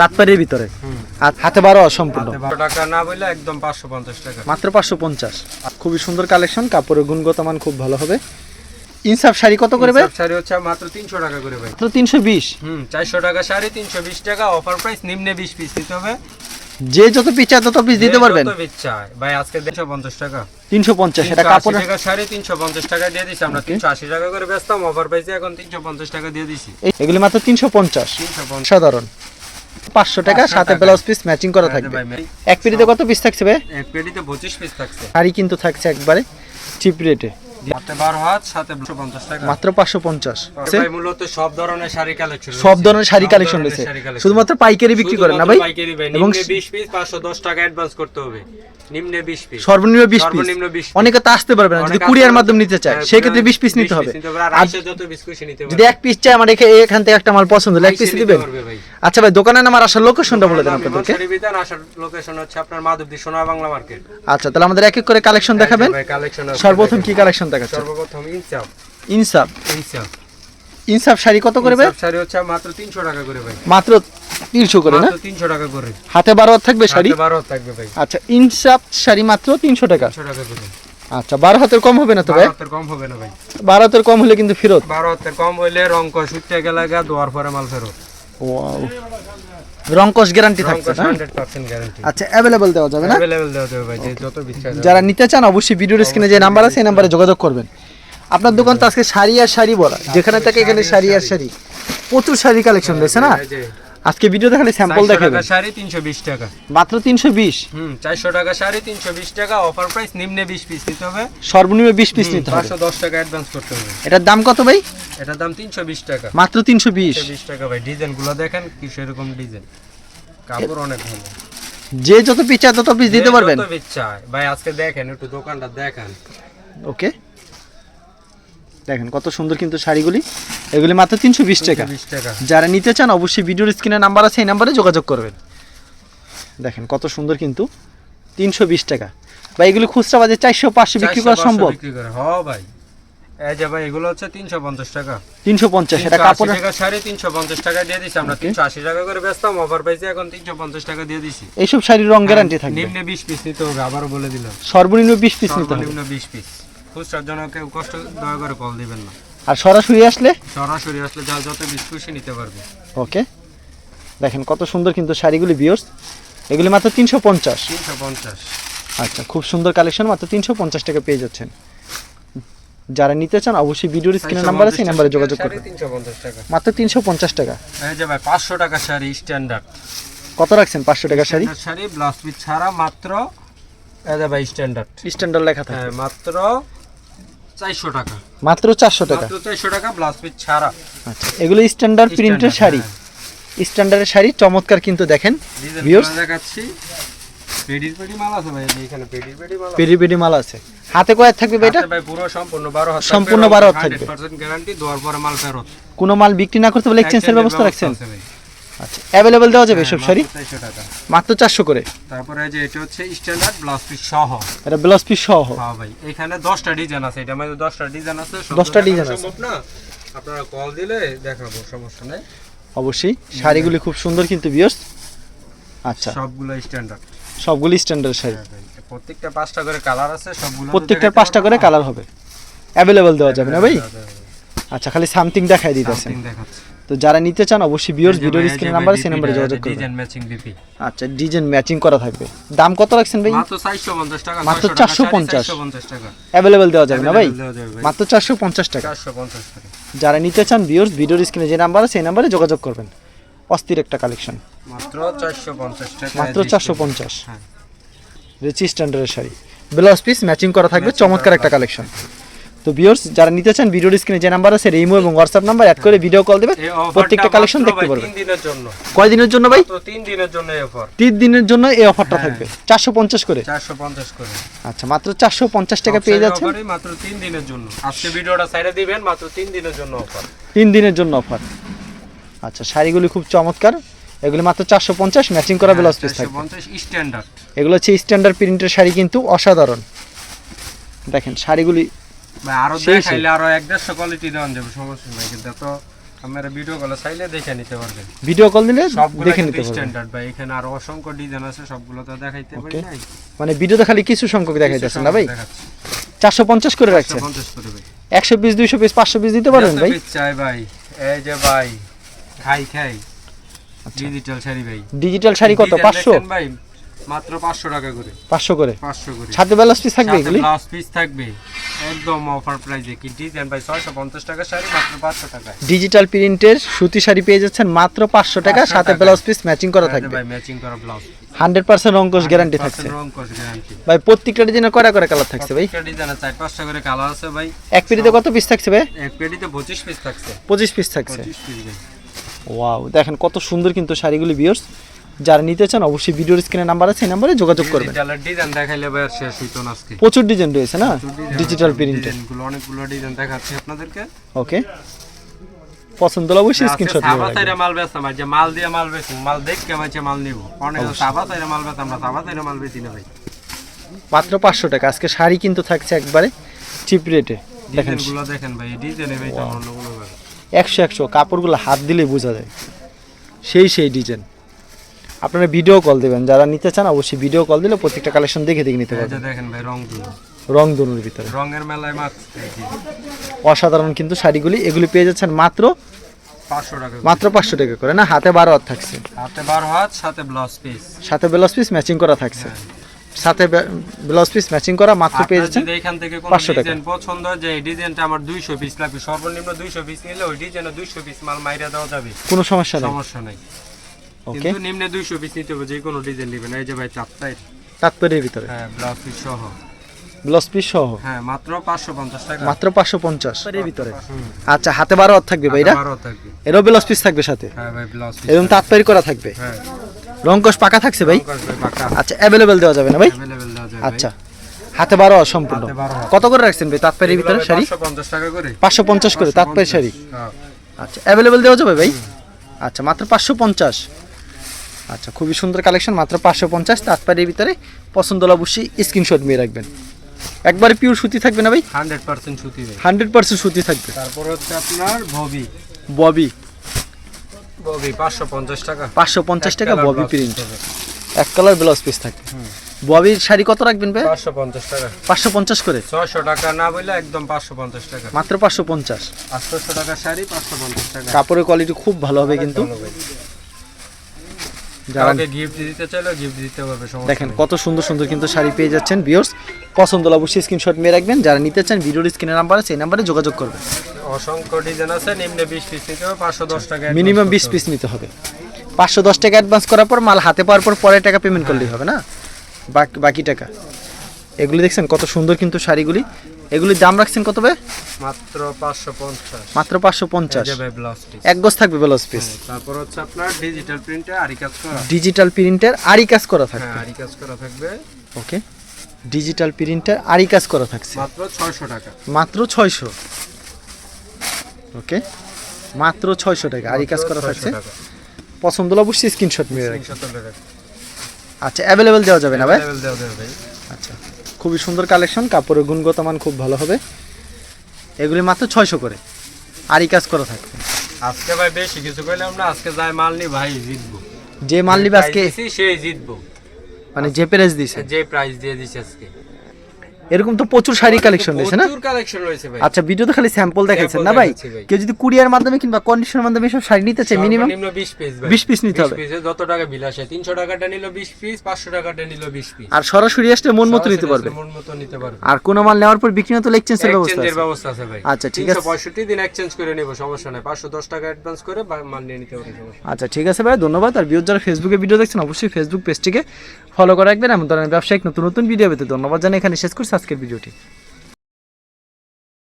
তাৎপাই ভিতরে? আর হাতে বারো অসম্পূর্ণ। টাকা না বললে একদম পাঁচশো পঞ্চাশ টাকা। মাত্র পাঁচশো পঞ্চাশ। খুবই সুন্দর কালেকশন কাপড়ের গুণগত মান খুব ভালো হবে। ইনসাফ শাড়ি কত করে ভাই? শাড়ি হচ্ছে মাত্র তিনশো টাকা করে ভাই। মাত্র তিনশো বিশ। হুম চারশো টাকা শাড়ি তিনশো বিশ টাকা। অফার প্রাইস নিম্নে বিশ পিস দিতে হবে। যে যত পিস চায় তত পিস দিতে পারবেন। যত ইচ্ছা হয়। ভাই আজকে তিনশো পঞ্চাশ টাকা। তিনশো পঞ্চাশ এটা কাপড় টাকা শাড়ি তিনশো পঞ্চাশ টাকা দিয়ে দিচ্ছি আমরা Okay. তিনশো আশি টাকা করে বেচতাম অফার প্রাইসে এখন তিনশো পঞ্চাশ টাকা দিয়ে দিছি। এগুলি মাত্র তিনশো পঞ্চাশ। তিনশো পঞ্চাশ। সাধারণ। পাঁচশো টাকা সাথে। ব্লাউজ পিস ম্যাচিং করা থাকবে। এক পিড়িতে কত পিস থাকছে ভাই? এক পেটিতে পঁচিশ পিস থাকছে। শাড়ি কিন্তু থাকছে একবারে চিপ রেটে হাতে বারো হাত সাথে দুশো পঞ্চাশ টাকা। মাত্র পাঁচশো পঞ্চাশ। মূলত সব ধরনের শাড়ি কালেকশন সব ধরনের শাড়ি কালেকশন রয়েছে। শুধুমাত্র পাইকারি বিক্রি করেন না ভাই? এবং নিম্নে 20 পিস 510 টাকা অ্যাডভান্স করতে হবে। নিম্নে পিস সর্বনিম্ন বিশ পিস সর্বনিম্ন 20 piece। অনেকে তো আসতে পারবে না। যদি কুরিয়ার মাধ্যমে নিতে চায় হ্যাঁ, সেক্ষেত্রে বিশ পিস নিতে হবে। আর আর যত পিস নিতে যদি এক পিস চাই আমার এখে- এখান থেকে একটা মাল পছন্দ হলো এক পিস দিবেন। আচ্ছা ভাই দোকানের নাম আর আসার লোকেশনটা বলে দেন আপনাদেরকে। বিতান আসার লোকেশন হচ্ছে আপনার মাধবদী সোনা বাংলা মার্কেট। আচ্ছা তাহলে আমাদের এক এক করে কালেকশন দেখাবেন। ভাই কালেকশন সর্বপ্রথম কি কালেকশন দেখাচ্ছে সর্বপ্রথম ইনসাফ। ইনসাফ। ইনসাফ। ইনসাফ শাড়ি কত করে ভাই? শাড়ি হচ্ছে মাত্র 300 টাকা করে ভাই। মাত্র তিনশো করে না? 300 টাকা করে। হাতে বারো হাত থাকবে শাড়ি? হাতে 12 থাকবে ভাই। আচ্ছা ইনসাফ শাড়ি মাত্র তিনশো টাকা। 300 টাকা করে। আচ্ছা বারো হাতের কম হবে না তো ভাই? 12 হাতের কম হবে না ভাই। বারো হাতের কম হলে কিন্তু ফেরত। 12 হাতের কম হইলে রং কষ উঠতে গেলে গা দোয়ার পরে মাল ফেরত। ওয়াও রংকশ গ্যারান্টি থাকছে না? 100% গ্যারান্টি আচ্ছা अवेलेबल দেওয়া যাবে না? अवेलेबल দেওয়া যাবে ভাই যে যত বিশ্বাস যারা নিতে চান অবশ্যই ভিডিওর স্ক্রিনে যে নাম্বার আছে এই নাম্বারে যোগাযোগ করবেন। আপনার দোকান তো আজকে শাড়ি আর শাড়ি বলা। যেখানে থাকে এখানে শাড়ি আর শাড়ি প্রচুর শাড়ি কালেকশন রয়েছে না? আজকে ভিডিও দেখালে স্যাম্পল 400 টাকা শাড়ি 320 টাকা। মাত্র তিনশো বিশ? হুম 400 টাকা শাড়ি 320 টাকা অফার প্রাইস নিম্নে 20 পিস নিতে হবে। সর্বনিম্ন বিশ পিস নিতে হবে। 510 টাকা অ্যাডভান্স করতে হবে। এটার দাম কত ভাই? এটার দাম 320 টাকা। মাত্র তিনশো বিশ। 320 টাকা ভাই ডিজাইনগুলো দেখেন কি সেরকম ডিজাইন কাপড় অনেক ভালো। যে যত পিস চায় তত পিস দিতে পারবেন। যত ইচ্ছা হয়। ভাই আজকে দেখেন একটু দোকানটা দেখেন। ওকে দেখেন কত সুন্দর কিন্তু শাড়িগুলি। এগুলি মাত্র তিনশো বিশ টাকা। যারা নিতে চান অবশ্যই ভিডিওর স্ক্রিনে নাম্বার আছে এই নাম্বারে যোগাযোগ করবেন। দেখেন কত সুন্দর কিন্তু। তিনশো বিশ টাকা। বা এগুলি খুচরা বাজারে চারশো পাঁচশো বিক্রি করা সম্ভব? করে। হ ভাই। এই ভাই এগুলো হচ্ছে 350 টাকা। তিনশো পঞ্চাশ এটা কাপড় টাকা শাড়ি 350 টাকা দিয়ে দিছি। আমরা Okay. 380 টাকা করে বেচতাম অফার পাইছি এখন 350 টাকা দিয়ে দিছি। এইসব শাড়ির রং গ্যারান্টি থাকবে। নিম্নে 20 পিস নিতে হবে আবারও বলে দিলাম। সর্বনিম্ন বিশ পিস নিতে হবে। সর্বনিম্ন 20 পিস। খুচরার জন্য কেউ কষ্ট দয়া করে কল দিবেন না। আর সরাসরি আসলে? সরাসরি আসলে যা যত পিস খুশি নিতে পারবে। ওকে। দেখেন কত সুন্দর কিন্তু শাড়িগুলি বিয়র্স এগুলি মাত্র তিনশো পঞ্চাশ। 350 আচ্ছা খুব সুন্দর কালেকশন মাত্র তিনশো পঞ্চাশ টাকা পেয়ে যাচ্ছেন। যারা নিতে চান অবশ্যই ভিডিওর স্ক্রিনে নাম্বার আছে এই নাম্বারে যোগাযোগ করবেন। 350 টাকা। মাত্র তিনশো পঞ্চাশ টাকা। এই যে ভাই 500 টাকা শাড়ি স্ট্যান্ডার্ড কত রাখছেন পাঁচশো টাকা শাড়ি? শাড়ি ব্লাউজ পিস ছাড়া মাত্র এই যে ভাই স্ট্যান্ডার্ড স্ট্যান্ডার্ড লেখা থাকে। হ্যাঁ মাত্র 400 টাকা। মাত্র চারশো টাকা? মাত্র 400 টাকা ব্লাউজ পিস ছাড়া। আচ্ছা এগুলো স্ট্যান্ডার্ড প্রিন্টের শাড়ি। স্ট্যান্ডার্ডের শাড়ি চমৎকার কিন্তু দেখেন। দেখাচ্ছি। পেডি মাল আছে ভাই এখানে পেডির পেডি মাল আছে। পেরি পেরি মাল আছে। হাতে থাকবে ভাই এটা ভাই পুরো সম্পূর্ণ 12 হাত সম্পূর্ণ 12 হাত থাকবে। 100% গ্যারান্টি দেওয়ার পরে মাল ফেরত। কোনো মাল বিক্রি না করতে পারলে এক্সচেঞ্জের ব্যবস্থা রাখছেন। আচ্ছা অ্যাভেলেবেল দেওয়া যাবে হ্যাঁ, এসব শাড়ি? মাত্র 400 টাকা। মাত্র চারশো করে? তারপরে যে এটা হচ্ছে স্ট্যান্ডার্ড ব্লাউজ পিস সহ। এটা ব্লাউজ পিস সহ। হ্যাঁ ভাই এখানে 10টা ডিজাইন আছে এটা আমাদের 10টা ডিজাইন আছে সব 10টা ডিজাইন আছে। সম্ভব না। আপনারা কল দিলে দেখাবো সমস্যা নাই। অবশ্যই শাড়িগুলি খুব সুন্দর কিন্তু বিয়র্স আচ্ছা। সবগুলো স্ট্যান্ডার্ড সবগুলি স্ট্যান্ডার্ড শাড়ি। প্রত্যেকটা পাঁচটা করে কালার আছে সবগুলো দেখাতে পাঁচটা করে কালার হবে। অ্যাভেলেবেল দেওয়া যাবে না ভাই। আচ্ছা খালি সামথিং দেখাই দিতেছেন। দেখাচ্ছে। তো যারা নিতে চান অবশ্যই যে ভিডিওর স্ক্রিন নাম্বার সেই নাম্বারে যোগাযোগ করবেন। ডিজাইন ম্যাচিং ডিপি আচ্ছা ডিজাইন ম্যাচিং করা থাকবে। দাম কত রাখছেন ভাই? মাত্র 450 টাকা মাত্র 600 টাকা শাড়ি, 450 450 টাকা। অ্যাভেলেবেল দেওয়া যাবে না ভাই। মাত্র চারশো পঞ্চাশ টাকা। 450 টাকা। যারা নিতে চান বিয়র্স ভিডিওর স্ক্রিনে যে নাম্বার আছে সেই নাম্বারে যোগাযোগ করবেন। অস্থির একটা কালেকশন মাত্র 450 টাকা মাত্র এই যে চারশো পঞ্চাশ। হ্যাঁ। রিচি স্ট্যান্ডার্ডের শাড়ি। ব্লাউজ পিস ম্যাচিং করা থাকবে চমৎকার একটা কালেকশন তো ভিউয়ার্স যারা নিতে চান ভিডিওর স্ক্রিনে যে নাম্বার আছে রিমো এবং হোয়াটসঅ্যাপ নাম্বার অ্যাড করে ভিডিও কল দেবে এই offerটা প্রত্যেকটা কালেকশন দেখতে পারবেন। দিনের জন্য। কয় দিনের জন্য ভাই? তিন দিনের জন্য এই অফার তিন দিনের জন্য এই অফারটা হ্যাঁ। থাকবে। চারশো পঞ্চাশ করে। 450 করে। আচ্ছা মাত্র চারশো পঞ্চাশ টাকা পেয়ে যাচ্ছেন। মাত্র তিন দিনের জন্য। আজকে ভিডিওটা সাইডে দিবেন মাত্র তিন দিনের জন্য অফার তিন দিনের জন্য অফার আচ্ছা শাড়িগুলি খুব চমৎকার। এগুলি মাত্র চারশো পঞ্চাশ ম্যাচিং করা ব্লাউজ পিস থাকবে। পঞ্চাশ স্ট্যান্ডার্ড এগুলো হচ্ছে স্ট্যান্ডার্ড প্রিন্টের শাড়ি কিন্তু অসাধারণ। দেখেন শাড়িগুলি আরও দেখাইলে আরও এক দেড়শো কোয়ালিটি দেওয়া যাবে সমস্যা নাই কিন্তু এত আপনারা ভিডিও কলে চাইলে দেখে নিতে পারবেন। ভিডিও কল দিলে দেখে নিতে পারবেন। স্ট্যান্ডার্ড ভাই এখানে আরও অসংখ্য ডিজাইন আছে সবগুলো তো দেখাইতে পারি নাই। মানে ভিডিওতে খালি কিছু সংখ্যক দেখাইতেছেন না ভাই? দেখাচ্ছি। চারশো পঞ্চাশ করে রাখছেন। 150 করে ভাই। একশো পিস দুইশো পিস পাঁচশো পিস দিতে পারবেন ভাই? চাই ভাই এই যে ভাই খাই খাই আচ্ছা। ডিজিটাল শাড়ি ভাই। ডিজিটাল শাড়ি কত? ডিজাইন পাঁচশো? দেখছেন ভাই মাত্র 500 টাকা করে। পাঁচশো করে? 500 করে। সাথে ব্যালান্স পিস থাকবে এগুলি? ব্লাউজ পিস থাকবে। একদম অফার প্রাইসে কি ডিজাইন ভাই? 650 টাকা শাড়ি মাত্র 500 টাকায় ডিজিটাল প্রিন্টের সুতি শাড়ি পেয়ে যাচ্ছেন মাত্র পাঁচশো টাকা। সাথে ব্লাউজ পিস ম্যাচিং করা থাকবে। ভাই ম্যাচিং করা ব্লাউজ হান্ড্রেড পার্সেন্ট রঙ্কশ গ্যারান্টি থাকছে। গ্যারান্টি ভাই প্রত্যেকটা ডিজাইনের কয়টা করে কালার থাকছে ভাই? ডিজাইনের চার পাঁচটা করে কালার আছে ভাই। এক পেটিতে কত পিস থাকছে ভাই? এক পেটিতে 25 পিস থাকছে। পঁচিশ পিস থাকছে। 25 পিস ওয়াও দেখেন কত সুন্দর কিন্তু শাড়িগুলি বিয়ার্স যারা নিতে চান অবশ্যই ভিডিওর স্ক্রিনে নাম্বার আছে এই নাম্বারে যোগাযোগ করবেন। ডিজিটালের ডিজাইন দেখাইলে ভাই আর শেষ হইতো না আজকে। প্রচুর ডিজাইন রয়েছে না? ডিজিটাল প্রিন্টের ডিজাইনগুলো অনেকগুলো ডিজাইন দেখাচ্ছি আপনাদেরকে। ওকে পছন্দ হলে অবশ্যই স্ক্রিনশট নিয়ে সাইরা মাল বেচতাম আর যে মাল দিয়ে মাল বেচি মাল দেখে মাঝে মাল নিব। অনেক সাবা সাইরা মাল বেচতাম আমরা সাবা সাইরা মাল বেচি না ভাই। মাত্র পাঁচশো টাকা। আজকে শাড়ি কিন্তু থাকছে একবারে চিপ রেটে দেখেন। ডিজাইনগুলো দেখেন ভাই ডিজাইনে ভাই তেমন অন্য কোনো ভাবে একশো একশো। কাপড়গুলো হাত দিলে বোঝা যায়। সেই সেই ডিজাইন আপনারা ভিডিও কল দেবেন। যারা নিতে চান অবশ্যই ভিডিও কল দিলে প্রত্যেকটা কালেকশন দেখে দেখে নিতে পারবেন। দেখেন ভাই রং রং দনুর ভিতরে। রঙের মেলায় মাত্র অসাধারণ কিন্তু শাড়িগুলি। এগুলি পেয়ে যাচ্ছেন মাত্র 500 টাকা মাত্র পাঁচশো টাকা করে। না হাতে বারো হাত থাকছে। হাতে বারো হাত সাথে ব্লাউজ পিস সাথে ব্লাউজ পিস ম্যাচিং করা থাকছে। সাথে ব্লাউজ পিস ম্যাচিং করা মাত্র পেয়ে যাচ্ছেন থেকে কোনো 500 টাকা। ডিজাইন পছন্দ হয় যে ডিজাইনটা আমার 200 পিস লাগবে সর্বনিম্ন 200 পিস নিলে ওই ডিজাইনে 200 পিস মাল মাইরা দেওয়া যাবে। কোনো সমস্যা নেই। সমস্যা নাই। কিন্তু নিম্নে 200 পিস নিতে হবে যে কোনো ডিজাইন নেবেন। এই যে ভাই চাপটাই চাপের ভিতরে? হ্যাঁ ব্লাউজ পিস সহ। ব্লাউজ পিস সহ? হ্যাঁ মাত্র 550 টাকা। মাত্র 550 এর ভিতরে। আচ্ছা হাতে 12 থাকবে ভাই এটা? 12 থাকবে। এরও ব্লাউজ পিস থাকবে সাথে? হ্যাঁ ভাই ব্লাউজ পিস এরকম তাতপেরি করা থাকবে? হ্যাঁ। রংকশ পাকা থাকছে ভাই? আচ্ছা অ্যাভেলেবেল দেওয়া যাবে না ভাই? আচ্ছা হাতে বারো সম্পূর্ণ। কত করে রাখছেন ভাই তাৎপারির ভিতরে শাড়ি? পাঁচশো পঞ্চাশ করে। তাৎপারি শাড়ি? হ্যাঁ। আচ্ছা অ্যাভেলেবেল দেওয়া যাবে ভাই? আচ্ছা মাত্র পাঁচশো পঞ্চাশ। আচ্ছা খুবই সুন্দর কালেকশন মাত্র পাঁচশো পঞ্চাশ। তাৎপর্যের ভিতরে পছন্দ হলে অবশ্যই স্ক্রিনশট নিয়ে রাখবেন। একবারে পিওর সুতি থাকবে না ভাই? 100% সুতি হান্ড্রেড পার্সেন্ট সুতি থাকবে। তারপর হচ্ছে আপনার ববি। ববি। ববি 550 টাকা। পাঁচশো পঞ্চাশ টাকা ববি প্রিন্ট এক কালার ব্লাউজ পিস থাকবে। ববির শাড়ি কত রাখবেন ভাই? 550 টাকা। পাঁচশো পঞ্চাশ করে? 600 টাকা না বললে একদম 550 টাকা। মাত্র পাঁচশো পঞ্চাশ। 800 টাকা শাড়ি 550 টাকা। কাপড়ের কোয়ালিটি খুব ভালো হবে কিন্তু। যারা কাউকে গিফট দিতে চাইলে গিফট দিতে পারবে দেখেন কত সুন্দর সুন্দর কিন্তু শাড়ি পেয়ে যাচ্ছেন বিয়র্স পছন্দ হলে অবশ্যই স্ক্রিনশট নিয়ে রাখবেন। যারা নিতে চান ভিডিওর স্ক্রিনের নাম্বার আছে এই নাম্বারে যোগাযোগ করবেন। অসংখ্য ডিজাইন আছে নিম্নে 20 পিস নিতে হবে 510 টাকা মিনিমাম করতে বিশ হবে। পিস নিতে হবে। পাঁচশো দশ টাকা অ্যাডভান্স করার পর মাল হাতে পাওয়ার পর পরে টাকা পেমেন্ট করলেই হবে না? বাকি বাকি টাকা। এগুলি দেখছেন কত সুন্দর কিন্তু শাড়িগুলি। এগুলির দাম রাখছেন কত ভাই? মাত্র 550 মাত্র পাঁচশো পঞ্চাশ। ভাই ব্লাউজ পিস এক গজ থাকবে ব্লাউজ পিস তারপর হচ্ছে আপনার ডিজিটাল প্রিন্টে আরি কাজ করা। ডিজিটাল প্রিন্টের আরি কাজ করা হ্যাঁ থাকবে। আরি কাজ করা থাকবে। ওকে ডিজিটাল প্রিন্টের আরি কাজ করা থাকছে। মাত্র 600 টাকা। মাত্র ছয়শো। ওকে মাত্র ছয়শো টাকা আরি কাজ করা থাকছে। পছন্দ হলে অবশ্যই স্ক্রিনশট মেরে রাখবেন আচ্ছা অ্যাভেলেবেল দেওয়া যাবে না ভাই। আচ্ছা। খুবই সুন্দর কালেকশন কাপড়ের গুণগত মান খুব ভালো হবে। এগুলি মাত্র ছয়শো করে। আরই কাজ করা থাকবে। আজকে ভাই বেশি কিছু কইলাম না আজকে যাই মাল নি ভাই জিতবো। যে মাল নিবে আজকে সেই জিতবো। মানে যে প্রাইস দিছে। যে প্রাইস দিয়ে দিছে আজকে। এরকম তো প্রচুর শাড়ি কালেকশন রয়েছে না? প্রচুর কালেকশন রয়েছে ভাই। আচ্ছা ভিডিওতে খালি স্যাম্পল দেখাচ্ছেন না ভাই? কেউ যদি কুরিয়ার মাধ্যমে কিংবা কন্ডিশনের মাধ্যমে সব শাড়ি নিতে চায় মিনিমাম সর্বনিম্ন 20 পিস ভাই। 20 piece নিতে হবে। 20 piece যত টাকা বিল আসে 300 টাকাটা নিল 20 পিস 500 টাকাটা নিল 20 পিস আর সরাসরি আসলে মন মতো নিতে পারবে। মন মতো নিতে পারবে। আর কোনো মাল নেওয়ার পর বিক্রি এক্সচেঞ্জের ব্যবস্থা এক্সচেঞ্জের ব্যবস্থা আছে ভাই। আচ্ছা, ঠিক আছে। 365 দিন এক্সচেঞ্জ করে নেব সমস্যা নাই। 510 টাকা অ্যাডভান্স করে মাল নিয়ে নিতে পারবে আচ্ছা ঠিক আছে ভাই ধন্যবাদ। আর ভিউজ যারা ফেসবুকে ভিডিও দেখছেন অবশ্যই ফেসবুক পেজটিকে ফলো করে রাখবেন। এমন ধরনের ব্যবসায়িক নতুন নতুন ভিডিও পেতে ধন্যবাদ জানাই এখানে শেষ করছি। আজকের ভিডিওটি।